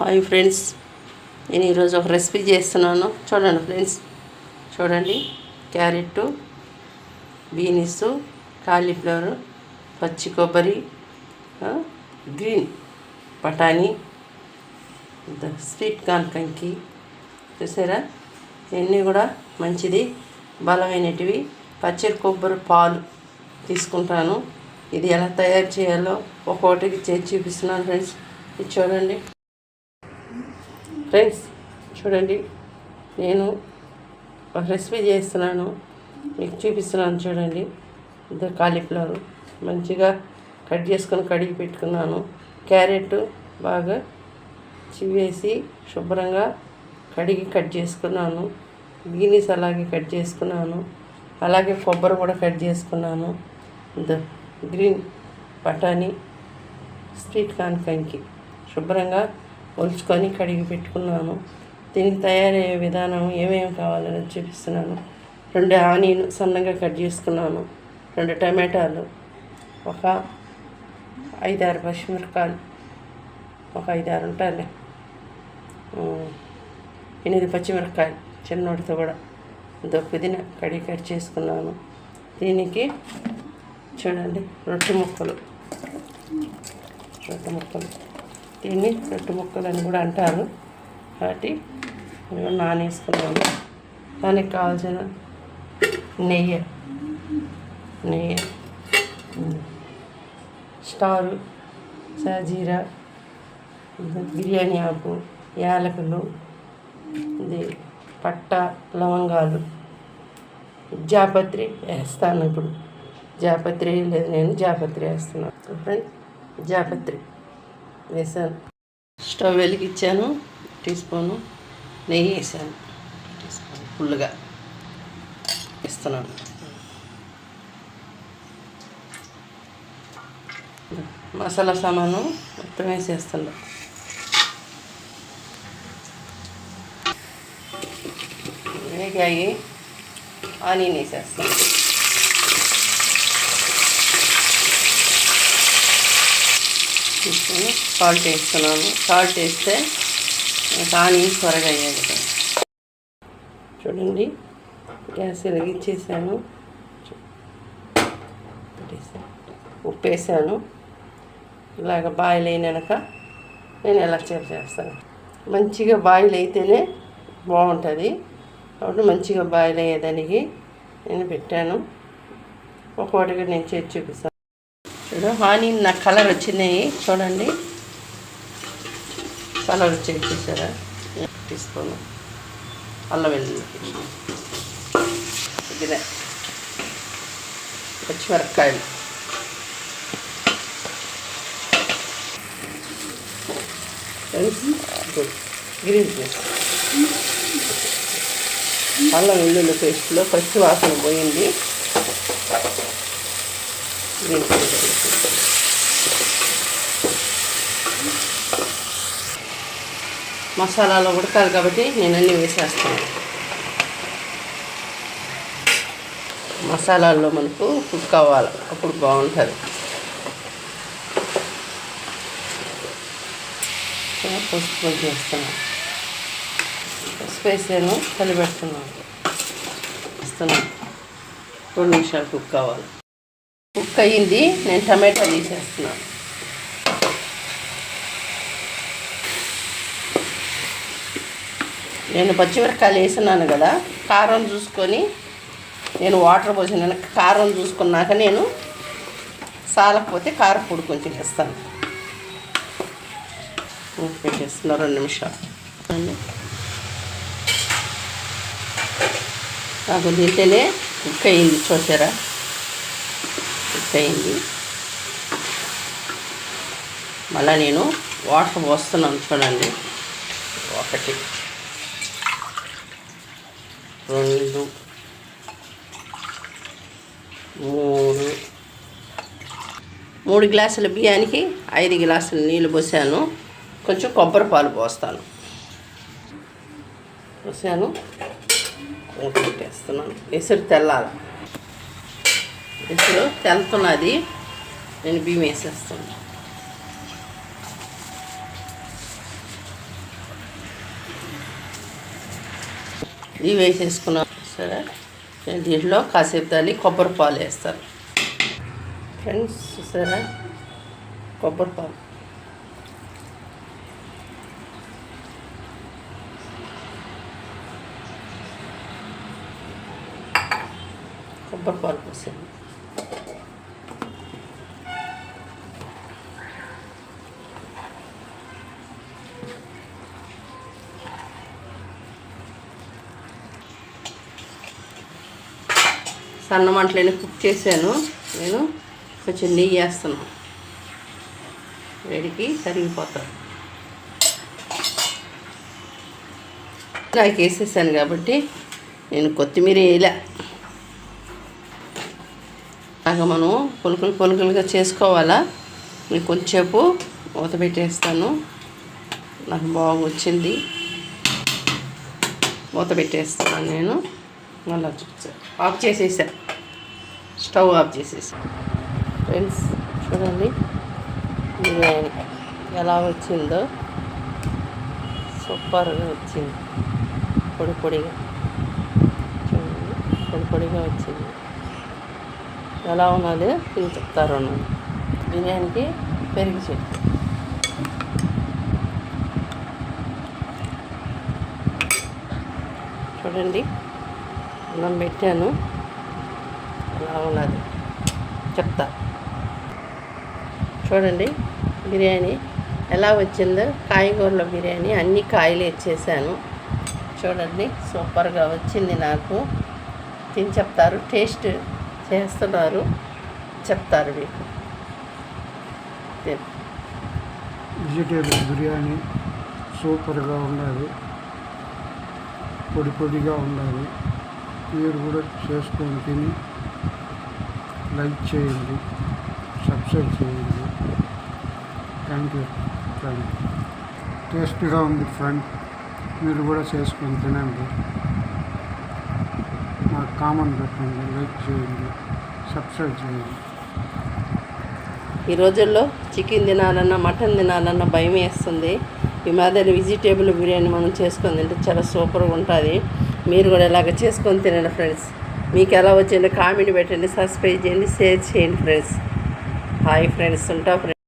Hi friends. నేను ఈరోజు ఒక రెసిపీ చేస్తున్నాను. చూడండి ఫ్రెండ్స్. చూడండి. క్యారెట్ బీనీస్ కాలీఫ్లవర్ పచ్చి కొబ్బరి గ్రీన్ బఠానీ స్వీట్ కార్న్ కంకి. చూసారా? ఇవన్నీ కూడా మంచిది. బలమైనటివి. పచ్చడి కొబ్బరి పాలు తీసుకుంటాను. ఇది ఎలా తయారు చేయాలో ఒక్కొక్కటికి చేసి చూపిస్తున్నాను ఫ్రెండ్స్. ఇది చూడండి. ఫ్రెండ్స్ చూడండి నేను ఒక రెసిపీ చేస్తున్నాను మీకు చూపిస్తున్నాను చూడండి. ఇద్దరు కాలీఫ్లవర్ మంచిగా కట్ చేసుకొని కడిగి పెట్టుకున్నాను. క్యారెట్ బాగా చివేసి శుభ్రంగా కడిగి కట్ చేసుకున్నాను. బీనీస్ అలాగే కట్ చేసుకున్నాను. అలాగే కొబ్బరి కూడా కట్ చేసుకున్నాను. గ్రీన్ బఠానీ స్వీట్ కాన్ కంకి శుభ్రంగా ఒలుచుకొని కడిగి పెట్టుకున్నాను. దీనికి తయారయ్యే విధానం ఏమేమి కావాలని చూపిస్తున్నాను. రెండు ఆనియన్ సన్నగా కట్ చేసుకున్నాను. రెండు టమాటాలు. ఒక ఐదారు పచ్చిమిరపకాయలు. ఒక ఐదారు ఉంటాయిలే. ఎనిమిది పచ్చిమిరపకాయలు చిన్నోటితో కూడా. ఇంత కడిగి కట్ చేసుకున్నాను. దీనికి చూడండి రొట్టె ముక్కలు. రొట్టె ముక్కలు. దీన్ని రొట్టె ముక్కలు అని కూడా అంటారు. కాబట్టి నేను నానేసుకున్నాను. దానికి కావాల్సిన నెయ్యి నెయ్యి స్టారు సాజీరా బిర్యానీ ఆకు యాలకులు ఇది పట్ట లవంగాలు జాపత్రి వేస్తాను ఇప్పుడు. జాపత్రి లేదు నేను జాపత్రి వేస్తున్నాను. ఫ్రెండ్స్ జాపత్రి. వేసాను. స్టవ్ వెలిగించాను టీ స్పూను నెయ్యి వేసాను. టీ స్పూన్ ఫుల్గా ఇస్తున్నాను మసాలా సామాను మొత్తం వేసేస్తాను వేగాయి ఆనియన్ వేసేస్తాను తీసుకొని సాల్ట్ వేసుకున్నాను సాల్ట్ వేస్తే కానీ త్వరగా అయ్యాడు చూడండి గ్యాస్ వెలిగించేసాను. ఉప్పు వేసాను. ఇలాగ బాయిల్ అయినాక నేను ఎలా చేసి చేస్తాను. మంచిగా బాయిల్ అయితేనే బాగుంటుంది. కాబట్టి మంచిగా బాయిల్ అయ్యేదానికి నేను పెట్టాను. ఒక్కొక్కటిగా నేను చేసి చూపిస్తాను. ఇప్పుడు హాని నా కలర్ వచ్చినాయి చూడండి. కలర్ వచ్చేది చూసారా? తీసుకోను అల్లం వెల్లుల్లి ఇది పచ్చిమిరపకాయలు. గ్రీన్ పీస్ అల్లం వెల్లుల్లి పేస్ట్లో ఫస్ట్ వాసన పోయింది. మసాలాలో ఉడకాలి కాబట్టి నేను అన్నీ వేసేస్తాను. మసాలాల్లో మనకు కుక్ కావాలి. అప్పుడు బాగుంటుంది. పసుపు చేస్తున్నాను పసుపు వేసాను కలిపెడుతున్నాను. ఇస్తున్నాను రెండు నిమిషాలు కుక్ కావాలి. కుక్ అయ్యింది. నేను టమాటా తీసేస్తున్నాను నేను పచ్చిమిరకాయలు వేసినాను కదా కారం చూసుకొని నేను వాటర్ పోసిన కారం చూసుకున్నాక నేను సాలకపోతే కారపొడి కొంచెం వేస్తాను పెట్టేస్తున్నా రెండు నిమిషాలు. నాకు తింటేనే కుక్ అయ్యింది చూసారా? కుక్ అయింది మళ్ళీ నేను వాటర్ పోస్తున్నాను చూడండి. ఒకటి రెండు మూడు మూడు గ్లాసుల బియ్యానికి ఐదు గ్లాసులు నీళ్ళు పోసాను. కొంచెం కొబ్బరి పాలు పోస్తాను. పోసాను. మూత పెట్టేస్తున్నాను. ఎసురు తెల్లాలి. ఇప్పుడు తెల్తున్నది. నేను బియ్యం వేసేస్తాను. ఇవి వేసేసుకున్నా. సరే. నేను దీంట్లో కాసేపు దాన్ని కొబ్బరి పాలు వేస్తాను. ఫ్రెండ్స్ సరే. కొబ్బరి పాలు. కొబ్బరి పాలు పోసేది సన్న మంటలని కుక్ చేశాను. నేను కొంచెం నెయ్యి వేస్తున్నాను. వేడికి కరిగిపోతాను. నాకు వేసేసాను కాబట్టి నేను కొత్తిమీర వేయలే. నాకు మనం పులుకులు పొలుకులుగా చేసుకోవాలా? నేను కొంచెంసేపు మూత పెట్టేస్తాను. నాకు బాగా వచ్చింది. మూత పెట్టేస్తున్నాను నేను. మళ్ళీ చూసాను ఆఫ్ చేసేసా. స్టవ్ ఆఫ్ చేసేసా. ఫ్రెండ్స్ చూడండి. బిర్యానీ ఎలా వచ్చిందో. సూపర్గా వచ్చింది. పొడి పొడిగా. చూడండి పొడి పొడిగా వచ్చింది. ఎలా ఉన్నది? తిని చెప్తారు అన్నది బిర్యానీకి పెరిగి చెట్టు చూడండి. అన్నం పెట్టాను. అలా ఉన్నది. చెప్తా. చూడండి బిర్యానీ ఎలా వచ్చిందో కాయగూరల బిర్యానీ అన్ని కాయలు ఇచ్చేసాను చూడండి సూపర్గా వచ్చింది నాకు. తిని చెప్తారు టేస్ట్ చేస్తున్నారు. చెప్తారు మీకు. వెజిటేబుల్ బిర్యానీ సూపర్గా ఉండాలి. పొడి పొడిగా ఉండాలి. మీరు కూడా చేసుకొని తిని లైక్ చేయండి సబ్స్క్రైబ్ చేయండి. థ్యాంక్ యూ ఫ్రెండ్ టేస్ట్గా ఉంది ఫ్రెండ్ మీరు కూడా చేసుకొని తినండి. నాకు కామెంట్ పెట్టండి లైక్ చేయండి సబ్స్క్రైబ్ చేయండి. ఈ రోజుల్లో చికెన్ తినాలన్నా మటన్ తినాలన్నా భయం వేస్తుంది. ఈ మాదిరి వెజిటేబుల్ బిర్యానీ మనం చేసుకొని తింటే చాలా సూపర్గా ఉంటుంది. మీరు కూడా ఇలాగ చేసుకొని తినండి ఫ్రెండ్స్. మీకు ఎలా వచ్చిందో కామెంట్ పెట్టండి సబ్స్క్రైబ్ చేయండి షేర్ చేయండి ఫ్రెండ్స్. హాయ్ ఫ్రెండ్స్ ఉంటా ఫ్రెండ్స్.